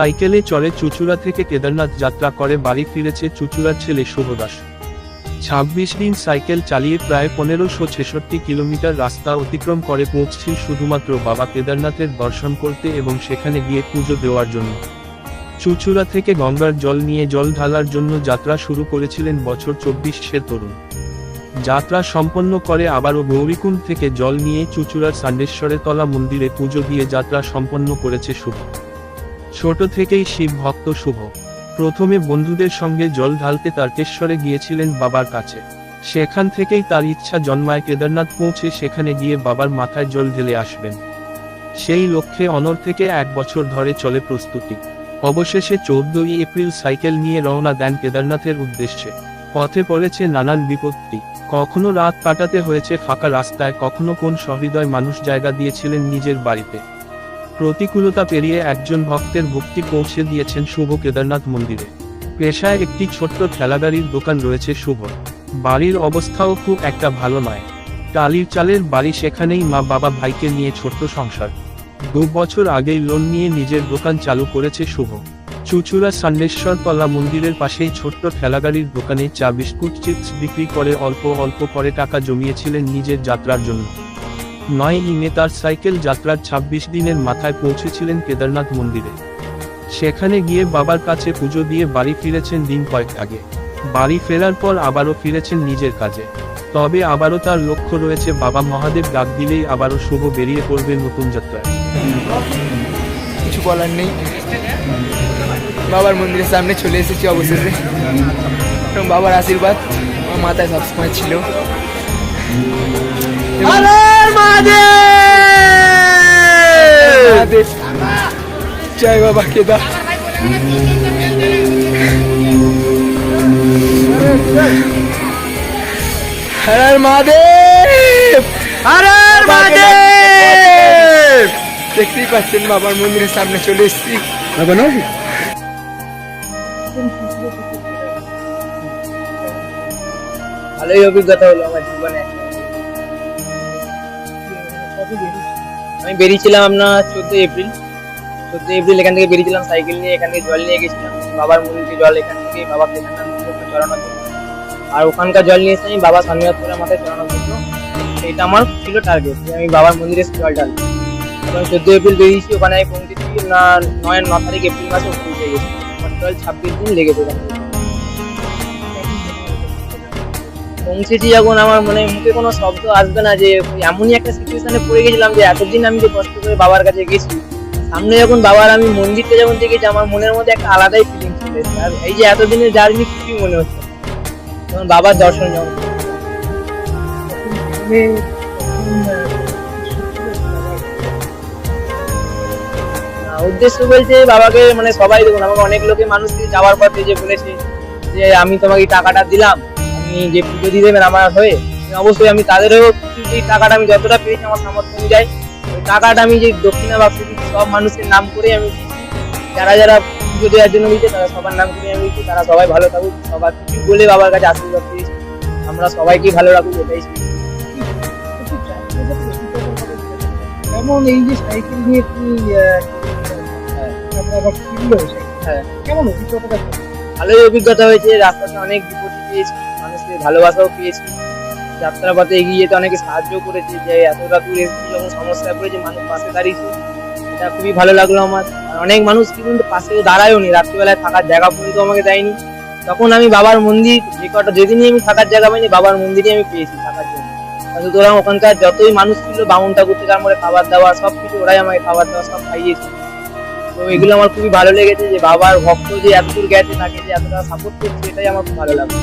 সাইকেলে চড়ে চুচুড়া থেকে কেদারনাথ যাত্রা করে বাড়ি ফিরেছে চুচুড়ার ছেলে শুভ দাস ছাব্বিশ দিন সাইকেল চালিয়ে প্রায় পনেরোশো ছেষট্টি কিলোমিটার রাস্তা অতিক্রম করে পৌঁছছিল শুধুমাত্র বাবা কেদারনাথের দর্শন করতে এবং সেখানে গিয়ে পুজো দেওয়ার জন্য। চুচুড়া থেকে গঙ্গার জল নিয়ে জল ঢালার জন্য যাত্রা শুরু করেছিলেন বছর চব্বিশ চব্বিশের তরুণ। যাত্রা সম্পন্ন করে আবারও গৌরীকুণ্ড থেকে জল নিয়ে চুচুড়ার সান্ডেশ্বরে তলা মন্দিরে পুজো দিয়ে যাত্রা সম্পন্ন করেছে শুভ। ছোট থেকেই শিব ভক্ত শুভ। প্রথমে বন্ধুদের সঙ্গে জল ঢালতে তারকেশ্বরে গিয়েছিলেন বাবার কাছে। সেখান থেকেই তার ইচ্ছা জন্মায় কেদারনাথ পৌঁছে সেখানে গিয়ে বাবার মাথায় জল ঢেলে আসবেন। সেই লক্ষ্যে অনর থেকে এক বছর ধরে চলে প্রস্তুতি। অবশেষে চৌদ্দই এপ্রিল সাইকেল নিয়ে রওনা দেন কেদারনাথের উদ্দেশ্যে। পথে পড়েছে নানান বিপত্তি। কখনো রাত কাটাতে হয়েছে ফাঁকা রাস্তায়, কখনো কোন সহৃদয় মানুষ জায়গা দিয়েছিলেন নিজের বাড়িতে। প্রতিকূলতা পেরিয়ে একজন ভক্তের ভক্তি পৌঁছে দিয়েছেন শুভ কেদারনাথ মন্দিরে। পেশায় একটি ছোট্ট ঠেলাগাড়ির দোকান রয়েছে শুভ। বাড়ির অবস্থাও খুব একটা ভালো নয়। টালির চালের বাড়ি সেখানেই মা বাবা ভাইকে নিয়ে ছোট্ট সংসার। দু বছর আগেই লোন নিয়ে নিজের দোকান চালু করেছে শুভ। চুচুড়া সান্ডেশ্বর তলা মন্দিরের পাশেই ছোট্ট ঠেলাগাড়ির দোকানে চা বিস্কুট চিপস বিক্রি করে অল্প অল্প করে টাকা জমিয়েছিলেন নিজের যাত্রার জন্য। নয় ইমে তার সাইকেল যাত্রার ২৬ দিনের মাথায় পৌঁছেছিলেন কেদারনাথ মন্দিরে। সেখানে গিয়ে বাবার কাছে পুজো দিয়ে বাড়ি ফিরেছেন দিন কয়েক আগে। বাড়ি ফেরার পর আবারও ফিরেছেন নিজের কাজে। তবে আবারও তার লক্ষ্য রয়েছে বাবা মহাদেব ডাক দিলেই আবারও শুভ বেরিয়ে পড়বে নতুন যাত্রায়। কিছু বলার নেই। বাবার মন্দিরের সামনে চলে এসেছি অবশেষে। বাবার আশীর্বাদ মাথায় সবসময় ছিল! জয় বাবা কেদার হর মহাদেব হর মহাদেব দেখতেই পাচ্ছেন বাবার মন্দিরের সামনে চলে এসেছি। ভালোই অভিজ্ঞতা হলো আমার জীবনে। আমি বেরিয়েছিলাম আপনার চোদ্দ এপ্রিল। চোদ্দ এপ্রিল এখান থেকে বেরিয়েছিলাম, সাইকেল নিয়ে এখান থেকে জল নিয়ে গেছিলাম। বাবার মন্দিরে জল এখান থেকে বাবা জন্য আর ওখানকার জল নিয়ে এসে আমি বাবা স্বামীনাথপুরের মাথায় চড়ানোর জন্য এটা আমার ছিল টার্গেট আমি বাবার মন্দিরে জল ঢালবো। এবং চোদ্দ এপ্রিল বেরিয়েছি, ওখানে আমি পৌঁছেছি না, নয়, ন তারিখ এপ্রিল মাসে পৌঁছে গেছি। টোটাল ছাব্বিশ দিন লেগেছে ওখানে। পৌঁছেছি যখন আমার মানে মুখে কোনো শব্দ আসবে না যে, এমনই একটা সিচুয়েশনে পড়ে গেছিলাম যে, এতদিন আমি যে কষ্ট করে বাবার কাছে গেছি, সামনে যখন বাবার আমি মন্দিরটা যখন দেখেছি, আমার মনের মধ্যে একটা আলাদাই ফিলিং চলে আর এই যে এতদিনের জার্নি খুবই মনে হচ্ছে। যখন বাবার দর্শন যখন উদ্দেশ্য বলছে বাবাকে মানে সবাই দেখুন, আমাকে অনেক লোকে মানুষ যাওয়ার পথে যে বলেছে যে, আমি তোমাকে টাকাটা দিলাম আপনি যে পুজো দিয়ে দেবেন আমার হয়ে অবশ্যই আমি তাদেরও যে টাকাটা আমি যতটা পেয়েছি আমার সামর্থ্য অনুযায়ী ওই টাকাটা আমি যে দক্ষিণা দিচ্ছি সব মানুষের নাম করে আমি যারা যারা পুজো দেওয়ার জন্য দিচ্ছে তারা সবার নাম করে আমি দিচ্ছি তারা সবাই ভালো থাকুক সবার কিছু বলে বাবার কাছে আশীর্বাদ পেয়েছি আমরা সবাইকে ভালো রাখুক এটাই চাই। কেমন এই যে সাইকেল নিয়ে তুমি আবার ফিরলো হ্যাঁ। কেমন অভিজ্ঞতাটা? ভালোই অভিজ্ঞতা হয়েছে রাস্তাতে অনেক বিপত্তি পেয়েছি। মানুষের ভালোবাসাও পেয়েছি। যাত্রা পথে এগিয়ে যেতে অনেকে সাহায্য করেছে যে এতটা দূর যখন সমস্যায় পড়েছে, মানুষ পাশে দাঁড়িয়েছে। এটা খুবই ভালো লাগল আমার। আর অনেক মানুষ কি কিন্তু পাশেও দাঁড়ায়ও নি রাত্রিবেলায় থাকার জায়গা পর্যন্ত আমাকে দেয়নি। তখন আমি বাবার মন্দির, যে কটা, যেদিনই আমি থাকার জায়গা পাইনি, বাবার মন্দিরে আমি পেয়েছি থাকার জন্য। সুতরাং ওখানকার যতই মানুষ ছিল, বামুন ঠাকুর থেকে আমার খাবার দাবার, সব কিছু ওরাই আমাকে খাবার দাবার সব খাইয়েছে। তো এগুলো আমার খুবই ভালো লেগেছে যে বাবার ভক্ত যে এত দূর গেছে, তাকে যে এতটা সাপোর্ট করছে, এটাই আমার খুব ভালো লাগল।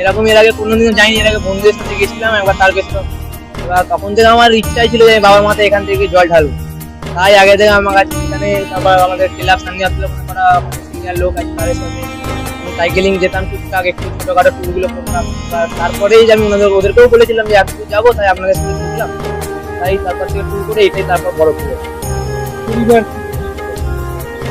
এরকম এর- আগে কোনোদিনও যাইনি এর আগে বন্ধুদের সাথে গেছিলাম একবার তার এবার তখন থেকে আমার ইচ্ছাই ছিল যে বাবার মাথায় এখান থেকে জল ঢালবো তাই আগে থেকে আমার কাছে এখানে তারপর আমাদের ক্লাব সামনে আসলে ওখানে করা সিনিয়র লোক আছে তাদের সাথে সাইকেলিং যেতাম টুকটাক একটু ছোটখাটো টুরগুলো করতাম। তারপরেই যে আমি ওনাদের ওদেরকেও বলেছিলাম যে একটু যাব তাই আপনাদের সাথে ঘুরলাম। তাই তারপর থেকে টুর করে এটাই তারপর বড় করে পরিবার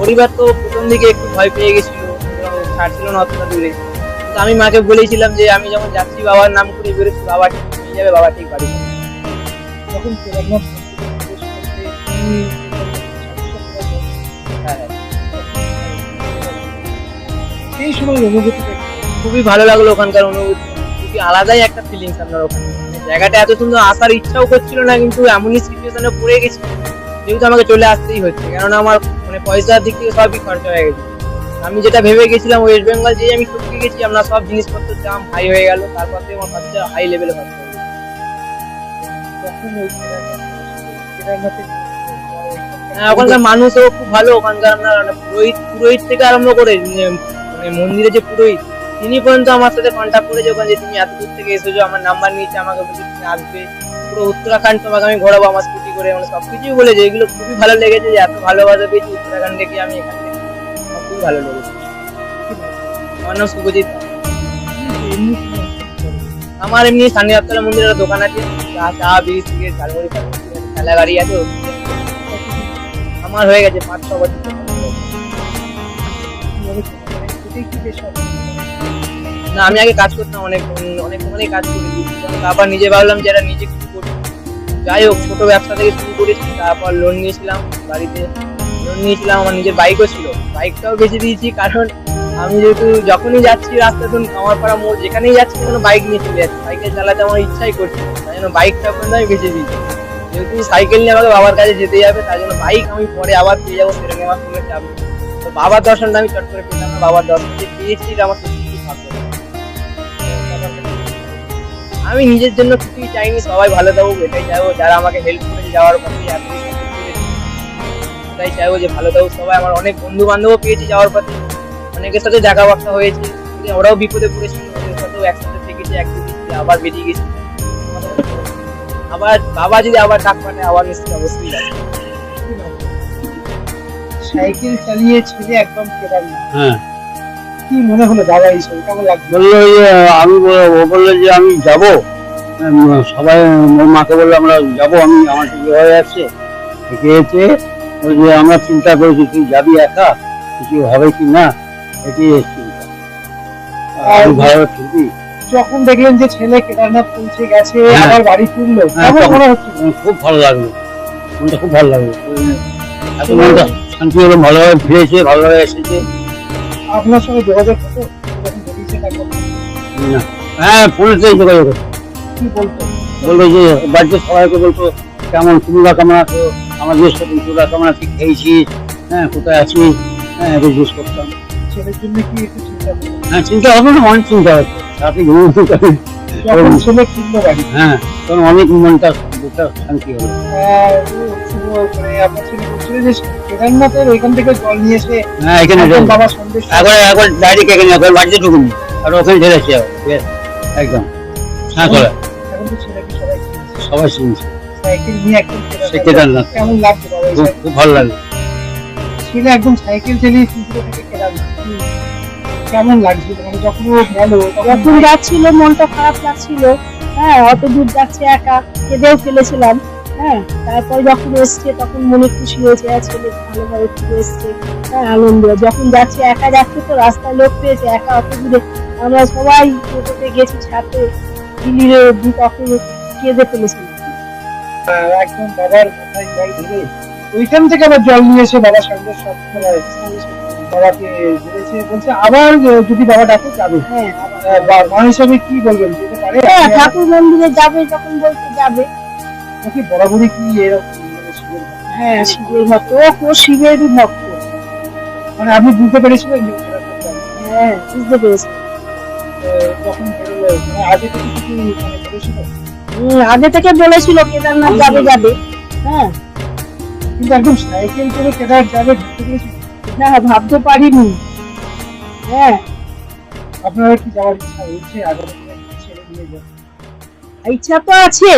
পরিবার তো প্রথম দিকে একটু ভয় পেয়ে গেছিল, ছাড়ছিল না অতটা দূরে। কিন্তু আমি মাকে বলেছিলাম যে, আমি যখন যাচ্ছি, বাবার নাম করে বেরোচ্ছি, বাবা ঠিক নিয়ে যাবে, বাবা ঠিক বাড়ি তুমি সমস্যা হ্যাঁ সেই সময় অনুভূতিটা খুবই ভালো লাগল ওখানকার অনুভূতি। খুবই আলাদাই একটা ফিলিংস আপনার ওখানে। জায়গাটা এত সুন্দর, আসার ইচ্ছাও করছিল না, কিন্তু এমনই সিচুয়েশনে পড়ে গেছি। যেহেতু আমাকে চলে আসতেই হচ্ছে, কেননা আমার মানে পয়সার দিক থেকে সবই খরচা হয়ে গেছে। আমি যেটা ভেবে গেছিলাম ওয়েস্ট বেঙ্গল যেই আমি ঠকে গেছি, আমরা সব জিনিসপত্রের দাম হাই হয়ে গেল, তারপর থেকে আমার খরচা হাই লেভেলে খরচা হয়ে হ্যাঁ ওখানকার মানুষও খুব ভালো, ওখানকার আপনার মানে পুরোহিত পুরোহিত থেকে আরম্ভ করে মানে মন্দিরে যে পুরোহিত, তিনি পর্যন্ত আমার সাথে কন্ট্যাক্ট করেছে ওখানে যে তুমি এত দূর থেকে এসেছ, আমার নাম্বার নিয়েছে, আমাকে বলছে তুমি আসবে। পুরো উত্তরাখণ্ড তোমাকে আমি ঘোরাবো আমার স্কুটি করে মানে সবকিছুই বলেছে এগুলো খুবই ভালো লেগেছে যে এত ভালোবাসা পেয়েছি উত্তরাখণ্ড থেকে আমি এখান আমার খুবই ভালো লেগেছে। আমার নাম শুভজিৎ আমার এমনি স্থানীয় আপনার মন্দিরের দোকান আছে। চা চা বিড়ি সিগারেট, ঝালমুড়ি ঠেলা গাড়ি আছে আমার হয়ে গেছে পাঁচ, ছ বছর? না, আমি আগে কাজ করতাম অনেক অনেক দোকানেই কাজ করেছি। তারপর নিজে ভাবলাম যে নিজে যাই হোক, ছোট ব্যবসা থেকে শুরু করেছি, তারপর লোন নিয়েছিলাম বাড়িতে। লোন নিয়েছিলাম, আমার নিজের বাইকও ছিল। বাইকটাও বেঁচে দিয়েছি, কারণ আমি যেহেতু যখনই যাচ্ছি রাস্তাতে আমার পাড়া মোড়, যেখানেই যাচ্ছি কোনো বাইক নিয়ে চলে যাচ্ছি। সাইকেল চালাতে আমার ইচ্ছাই করছে তাই জন্য বাইকটা পর্যন্ত আমি বেঁচে দিয়েছি। যেহেতু সাইকেল নিয়ে আমাকে বাবার কাছে যেতে যাবে তাই জন্য বাইক আমি পরে আবার পেয়ে যাব নিয়ে আমার কোনো চাপ। তো বাবার দর্শনটা আমি চট করে পেলাম বাবার দর্শন যে পেয়েছি আমার সত্যি ভাগ্য। আমি নিজের জন্য কিছুই চাইনি সবাই ভালো থাকুক এটাই চাইব। যারা আমাকে হেল্প করে যাওয়ার পথে এটাই চাইব যে ভালো থাকুক সবাই। আমার অনেক বন্ধু বান্ধবও পেয়েছি যাওয়ার পথে। অনেকের সাথে দেখা বার্তা হয়েছে। ওরাও বিপদে পড়েছিল ওদের সাথেও একসাথে থেকেছি একদিন আবার বেরিয়ে গেছি। আবার বাবা যদি আবার ডাক পাঠায় আবার নিশ্চয়ই অবশ্যই যাবে। সাইকেল চালিয়ে ছেলে একদম কেদারনাথ হ্যাঁ। কি মনে হলো দাদা হিসেবে কেমন লাগছে? বলল যে আমি ও বলল যে আমি যাব। সবাই মাকে বলল আমরা যাব আমি আমার কিছু হয়ে যাচ্ছে গিয়েছে ওই যে আমরা চিন্তা করেছি তুই যাবি একা? কিছু হবে কি না? এটি চিন্তা আমি ভালো ঠিকই যখন দেখলেন যে ছেলে কেদারনাথ পৌঁছে গেছে হ্যাঁ। আবার বাড়ি ফিরলো হ্যাঁ, খুব ভালো লাগল। মনটা খুব ভালো লাগল। এত মনটা শান্তি হলো ভালোভাবে ফিরেছে ভালোভাবে এসেছে। আপনার সঙ্গে যোগাযোগ যখন না। হ্যাঁ ফোনেতে যোগাযোগ। কি বলতো? বলল যে বাড়িতে সবাইকে বলতো কেমন তুমি বা কেমন আছো? আমাদের সাথে তোরা কেমন আছিস খেয়েছিস হ্যাঁ কোথায় আছিস হ্যাঁ এটা জিজ্ঞেস করতাম। ছেলের জন্য কি একটু চিন্তা হ্যাঁ চিন্তা হবে না অনেক চিন্তা হচ্ছে রাতে ঘুমোতে পারি। যখন ছেলে বাড়ি? হ্যাঁ তখন অনেক মনটা শান্তি হবে। আহ, মানে আপনার ছেলে বলছিল যে কেদারনাথের ওইখান থেকে জল নিয়ে এসে হ্যাঁ এখানে বাবা সন্দেশ এখন এখন ডাইরেক্ট এখানে এখন বাড়িতে ঢুকুনি। আর ওখানে ঢেলেছে বেশ, একদম। হ্যাঁ করে এখন তো ছেলেকে সবাই শুনছে সাইকেল নিয়ে একদম কেদারনাথ কেদারনাথ। কেমন লাগছে খুব খুব ভালো লাগে। ছেলে একদম সাইকেল চালিয়ে থেকে কেদারনাথ। কেমন লাগছিল মানে যখন ও গেল যখন যাচ্ছিল মনটা খারাপ লাগছিল। হ্যাঁ অত দূর যাচ্ছে একা কেঁদেও ফেলেছিলাম। হ্যাঁ তারপর যখন এসছে তখন মনে খুশি হয়েছে হ্যাঁ ছেলে ভালোভাবে ফিরে এসছে হ্যাঁ আনন্দ। যখন যাচ্ছে একা যাচ্ছে তো রাস্তায় লোক পেয়েছে একা অত দূরে। আমরা সবাই টোটোতে গেছি ছাড়তে দিল্লির অব্দি তখন কেঁদে ফেলেছিলাম। আহ, একদম বাবার মাথায় জল ঢেলে ওইখান থেকে আবার জল নিয়ে এসে বাবার সঙ্গে সব বাবাকে বলেছে বলছে আবার যদি বাবা ডাকে যাবে। হ্যাঁ। মা হিসাবে কি বলবেন যেতে পারে? হ্যাঁ ঠাকুর মন্দিরে যাবে যখন বলতে যাবে। নাকি বরাবরই কি এরকম মানে? হ্যাঁ শিবের ভক্ত ও শিবেরই ভক্ত। মানে আপনি বুঝতে পেরেছিলেন হ্যাঁ বুঝতে মানে আগে থেকে মানে বলেছিল? আগে থেকে বলেছিল কেদারনাথ যাবে যাবে। হ্যাঁ। কিন্তু একদম সাইকেল করে কেদার যাবে না ভাবতে পারিনি। হ্যাঁ। আপনারা কি যাওয়ার ইচ্ছা হয়েছে আগামী ইচ্ছা তো আছে।